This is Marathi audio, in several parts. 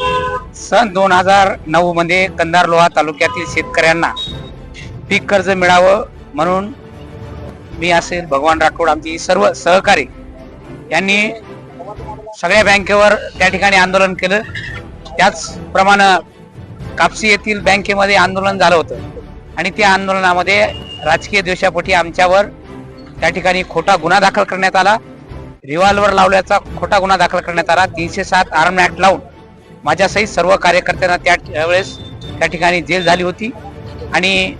सन दोन हजार नऊ मध्ये कंधार लोहा तालुक्यातील शेतकऱ्यांना पीक कर्ज मिळावं म्हणून मी असेल भगवान राठोड आमची सर्व सहकारी यांनी सगळ्या बँकेवर त्या ठिकाणी आंदोलन केलं. त्याचप्रमाणे कापसी येथील बँकेमध्ये आंदोलन झालं होतं. आणि त्या आंदोलनामध्ये राजकीय द्वेषापोटी आमच्यावर त्या ठिकाणी खोटा गुन्हा दाखल करण्यात आला. रिव्हॉल्वर लावल्याचा खोटा गुन्हा दाखल करण्यात आला. तीनशे सात आर्म ऍक्ट लावून माझ्यासहित सर्व कार्यकर्त्यांना त्या वेळेस त्या ठिकाणी जेल झाली होती. आणि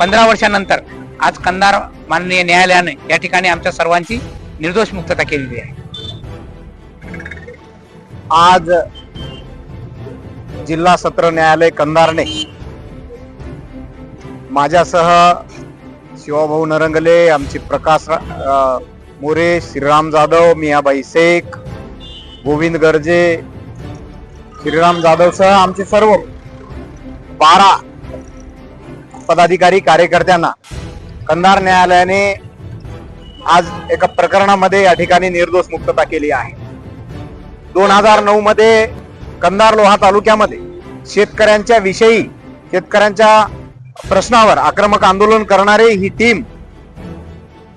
पंधरा वर्षानंतर आज कंधार माननीय न्यायालयाने या ठिकाणी आमच्या सर्वांची निर्दोष मुक्तता केलेली आहे. आज जिल्हा सत्र न्यायालय कंधारने माझ्यासह शिवाभाऊ नरंगले आमचे प्रकाश मोरे श्रीराम जाधव मियाबाई शेख गोविंद गर्जे श्रीराम जाधवसह आमचे सर्व बारा पदाधिकारी कार्यकर्त्यांना कंधार न्यायालयाने आज एका प्रकरणामध्ये या ठिकाणी निर्दोष मुक्तता केली आहे. दोन हजार नऊ मध्ये कंधार लोहा तालुक्यामध्ये शेतकऱ्यांच्या विषयी शेतकऱ्यांच्या प्रश्नावर आक्रमक आंदोलन करणारी ही टीम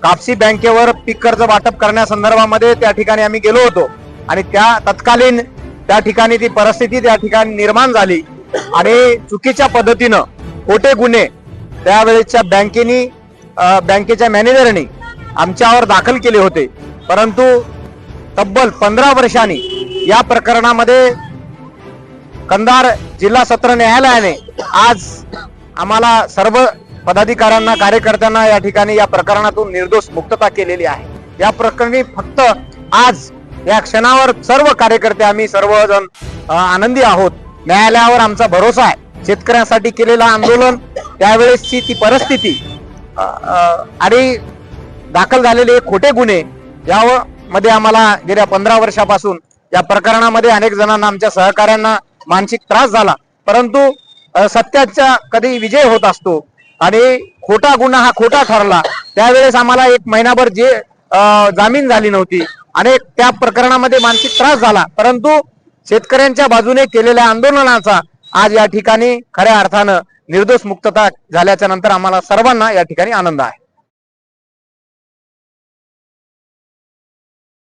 कापसी बँकेवर पीक कर्ज वाटप करण्यासंदर्भामध्ये त्या ठिकाणी आम्ही गेलो होतो आणि त्या तत्कालीन त्या ठिकाणी ती परिस्थिती त्या ठिकाणी निर्माण झाली. आणि चुकीच्या पद्धतीनं खोटे गुन्हे त्यावेळेसच्या बँकेनी बँकेच्या मॅनेजरनी आमच्यावर दाखल केले होते. परंतु तब्बल पंधरा वर्षांनी या प्रकरणामध्ये कंधार जिल्हा सत्र न्यायालयाने आज आम्हाला सर्व पदाधिकाऱ्यांना कार्यकर्त्यांना या ठिकाणी या प्रकरणातून निर्दोष मुक्तता केलेली आहे. या प्रकरणी फक्त आज या क्षणावर सर्व कार्यकर्ते आम्ही सर्वजण आनंदी आहोत. न्यायालयावर आमचा भरोसा आहे. शेतकऱ्यांसाठी केलेलं आंदोलन त्यावेळेसची ती परिस्थिती आणि दाखल झालेले खोटे गुन्हे यामध्ये आम्हाला गेल्या पंधरा वर्षापासून या प्रकरणामध्ये अनेक जणांना आमच्या सहकाऱ्यांना मानसिक त्रास झाला. परंतु सत्याचा कधी विजय होत असतो आणि खोटा गुन्हा हा खोटा ठरला त्यावेळेस आम्हाला एक महिनाभर जे जामीन झाली नव्हती. आणि त्या प्रकरणामध्ये मानसिक त्रास झाला. परंतु शेतकऱ्यांच्या बाजूने केलेल्या आंदोलनाचा आज या ठिकाणी खऱ्या अर्थानं निर्दोष मुक्तता झाल्याच्यानंतर आम्हाला सर्वांना या ठिकाणी आनंद आहे.